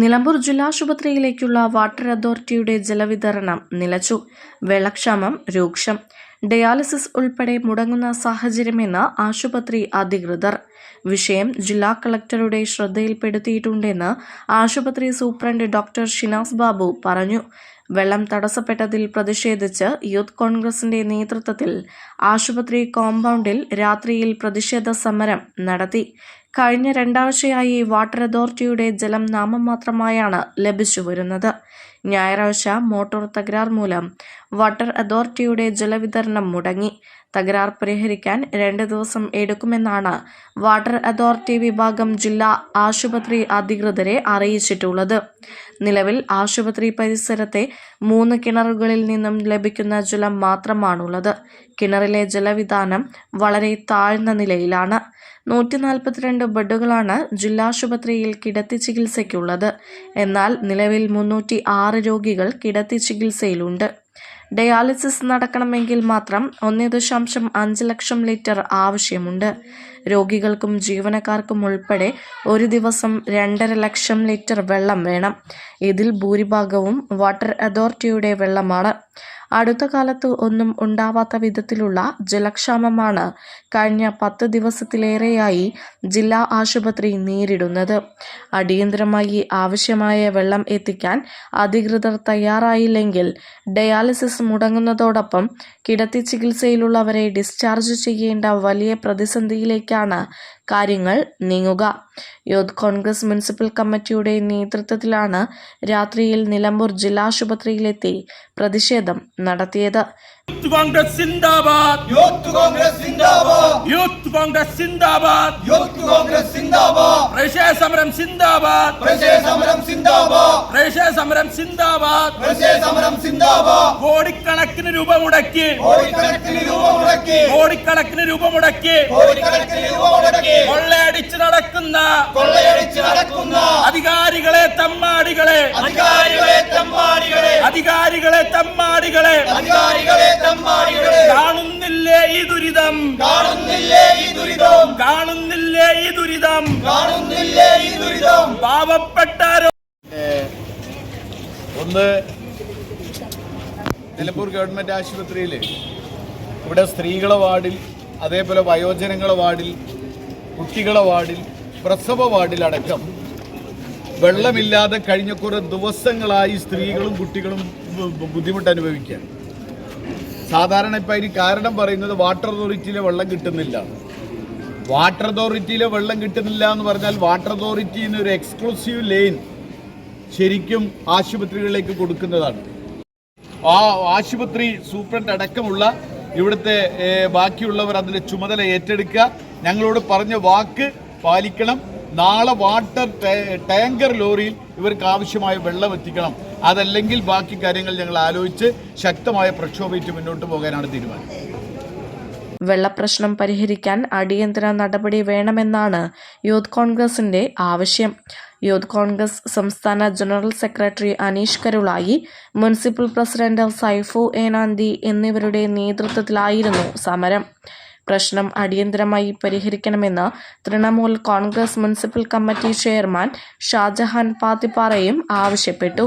നിലമ്പൂർ ജില്ലാശുപത്രിയിലേക്കുള്ള വാട്ടർ അതോറിറ്റിയുടെ ജലവിതരണം നിലച്ചു. വെള്ളക്ഷാമം രൂക്ഷം. ഡയാലിസിസ് ഉൾപ്പെടെ മുടങ്ങുന്ന സാഹചര്യമെന്ന് ആശുപത്രി അധികൃതർ. വിഷയം ജില്ലാ കളക്ടറുടെ ശ്രദ്ധയിൽപ്പെടുത്തിയിട്ടുണ്ടെന്ന് ആശുപത്രി സൂപ്രണ്ട് ഡോക്ടർ ഷിനാസ് ബാബു പറഞ്ഞു. വെള്ളം തടസ്സപ്പെട്ടതിൽ പ്രതിഷേധിച്ച് യൂത്ത് കോൺഗ്രസിന്റെ നേതൃത്വത്തിൽ ആശുപത്രി കോമ്പൗണ്ടിൽ രാത്രിയിൽ പ്രതിഷേധ സമരം നടത്തി. കഴിഞ്ഞ രണ്ടാഴ്ചയായി വാട്ടർ അതോറിറ്റിയുടെ ജലം നാമം മാത്രമായാണ് ലഭിച്ചു വരുന്നത്. ഞായറാഴ്ച മോട്ടോർ തകരാർ മൂലം വാട്ടർ അതോറിറ്റിയുടെ ജലവിതരണം മുടങ്ങി. തകരാർ പരിഹരിക്കാൻ രണ്ട് ദിവസം എടുക്കുമെന്നാണ് വാട്ടർ അതോറിറ്റി വിഭാഗം ജില്ലാ ആശുപത്രി അധികൃതരെ അറിയിച്ചിട്ടുള്ളത്. നിലവിൽ ആശുപത്രി പരിസരത്തെ മൂന്ന് കിണറുകളിൽ നിന്നും ലഭിക്കുന്ന ജലം മാത്രമാണുള്ളത്. കിണറിലെ ജലവിധാനം വളരെ താഴ്ന്ന നിലയിലാണ്. നൂറ്റി നാൽപ്പത്തിരണ്ട് ബെഡുകളാണ് ജില്ലാശുപത്രിയിൽ കിടത്തി ചികിത്സയ്ക്കുള്ളത്. എന്നാൽ നിലവിൽ മുന്നൂറ്റി ആറ് രോഗികൾ കിടത്തി ചികിത്സയിലുണ്ട്. ഡയാലിസിസ് നടക്കണമെങ്കിൽ മാത്രം ഒന്ന് ദശാംശം അഞ്ച് ലക്ഷം ലിറ്റർ ആവശ്യമുണ്ട്. രോഗികൾക്കും ജീവനക്കാർക്കും ഉൾപ്പെടെ ഒരു ദിവസം രണ്ടര ലക്ഷം ലിറ്റർ വെള്ളം വേണം. ഇതിൽ ഭൂരിഭാഗവും വാട്ടർ അതോറിറ്റിയുടെ വെള്ളമാണ്. അടുത്ത കാലത്ത് ഒന്നും ഉണ്ടാവാത്ത വിധത്തിലുള്ള ജലക്ഷാമമാണ് കഴിഞ്ഞ പത്ത് ദിവസത്തിലേറെയായി ജില്ലാ ആശുപത്രി നേരിടുന്നത്. അടിയന്തരമായി ആവശ്യമായ വെള്ളം എത്തിക്കാൻ അധികൃതർ തയ്യാറായില്ലെങ്കിൽ ഡയാലിസിസ് മുടങ്ങുന്നതോടൊപ്പം കിടത്തി ചികിത്സയിലുള്ളവരെ ഡിസ്ചാർജ് ചെയ്യേണ്ട വലിയ പ്രതിസന്ധിയിലേക്കാണ് കാര്യങ്ങൾ നീങ്ങുക. യൂത്ത് കോൺഗ്രസ് മുനിസിപ്പൽ കമ്മിറ്റിയുടെ നേതൃത്വത്തിലാണ് രാത്രിയിൽ നിലമ്പൂർ ജില്ലാശുപത്രിയിലെത്തി പ്രതിഷേധം നടത്തിയത്. യൂത്ത് കോൺഗ്രസ് യൂത്ത് കോൺഗ്രസ് യൂത്ത് കോൺഗ്രസ് പ്രശയ സമരം സിന്ദാബാദ്. പ്രശയ സമരം സിന്ദാബാദ്. പ്രശയ സമരം സിന്ദാബാദ്. പ്രശയ സമരം സിന്ദാബാദ്. കോടിക്കണക്കിന് രൂപ മുടക്കി. കോടിക്കണക്കിന് രൂപ മുടക്കി. കോടിക്കണക്കിന് രൂപ മുടക്കി. കോടിക്കണക്കിന് രൂപ മുടക്കി. കൊള്ളയടിച്ച് നടക്കുന്ന കൊള്ളയടിച്ച് നടക്കുന്ന അധികാരികളെ തമ്മാടികളെ. അധികാരികളെ തമ്മാടികളെ. അധികാരികളെ തമ്മാടികളെ. അധികാരികളെ തമ്മാടികളെ. കാണുന്നില്ലേ ഈ ദുരിതം? കാണുന്നില്ലേ ഈ ദുരിതം? കാണുന്നില്ലേ ഈ ദുരിതം? കാണുന്നില്ലേ ദുരിതം പാവപ്പെട്ട ഒന്ന് നിലമ്പൂർ ഗവൺമെന്റ് ആശുപത്രിയിൽ ഇവിടെ സ്ത്രീകളെ വാർഡിൽ അതേപോലെ വയോജനങ്ങളെ വാർഡിൽ കുട്ടികളെ വാർഡിൽ പ്രസവ വാർഡിലടക്കം വെള്ളമില്ലാതെ കഴിഞ്ഞ കുറേ ദിവസങ്ങളായി സ്ത്രീകളും കുട്ടികളും ബുദ്ധിമുട്ട് അനുഭവിക്കുകയാണ് സാധാരണ ഇപ്പം അതിന് കാരണം പറയുന്നത് വാട്ടർ അതോറിറ്റിയിലെ വെള്ളം കിട്ടുന്നില്ല. വാട്ടർ അതോറിറ്റിയിലെ വെള്ളം കിട്ടുന്നില്ല എന്ന് പറഞ്ഞാൽ വാട്ടർ അതോറിറ്റിയിൽ നിന്ന് ഒരു എക്സ്ക്ലൂസീവ് ലൈൻ ശരിക്കും ആശുപത്രികളിലേക്ക് കൊടുക്കുന്നതാണ്. ആ ആശുപത്രി സൂപ്രണ്ട് അടക്കമുള്ള ഇവിടുത്തെ ബാക്കിയുള്ളവർ അതിന്റെ ചുമതല ഏറ്റെടുക്കുക. ഞങ്ങളോട് പറഞ്ഞ വാക്ക് പാലിക്കണം. നാളെ വാട്ടർ ടാങ്കർ ലോറിയിൽ ഇവർക്ക് ആവശ്യമായ വെള്ളം എത്തിക്കണം. അതല്ലെങ്കിൽ ബാക്കി കാര്യങ്ങൾ ഞങ്ങൾ ആലോചിച്ച് ശക്തമായ പ്രക്ഷോഭിച്ച് മുന്നോട്ട് പോകാനാണ് തീരുമാനം. വെള്ളപ്രശ്നം പരിഹരിക്കാൻ അടിയന്തര നടപടി വേണമെന്നാണ് യൂത്ത് കോൺഗ്രസിന്റെ ആവശ്യം. യൂത്ത് കോൺഗ്രസ് സംസ്ഥാന general secretary Aneesh Karulai municipal president Saifu Enanthi എന്നിവരുടെ നേതൃത്വത്തിലായിരുന്നു സമരം. പ്രശ്നം അടിയന്തരമായി പരിഹരിക്കണമെന്ന് Trinamool Congress municipal committee chairman Shajahan പാത്തിപ്പാറയും ആവശ്യപ്പെട്ടു.